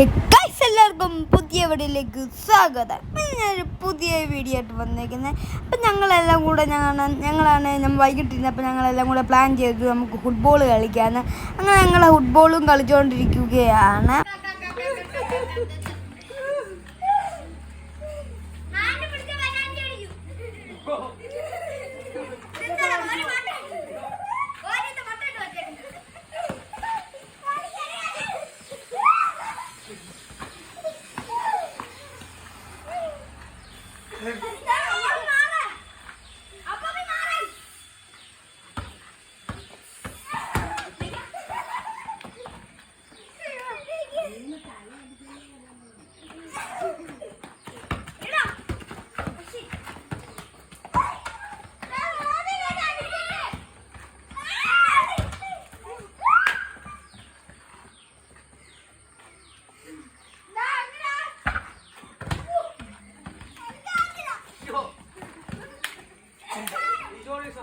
എല്ലാവർക്കും പുതിയ വീഡിയോയിലേക്ക് സ്വാഗതം. ഞാനൊരു പുതിയ വീഡിയോ ആയിട്ട് വന്നേക്കുന്നത് അപ്പം ഞങ്ങളെല്ലാം കൂടെ ഞങ്ങൾ ഞങ്ങളാണ് ഞാൻ വൈകിട്ടിരുന്നത് അപ്പം ഞങ്ങളെല്ലാം കൂടെ പ്ലാൻ ചെയ്തു നമുക്ക് ഫുട്ബോൾ കളിക്കാൻ അങ്ങനെ ഞങ്ങൾ ഫുട്ബോളും കളിച്ചുകൊണ്ടിരിക്കുകയാണ് Oh. Okay. 이거에서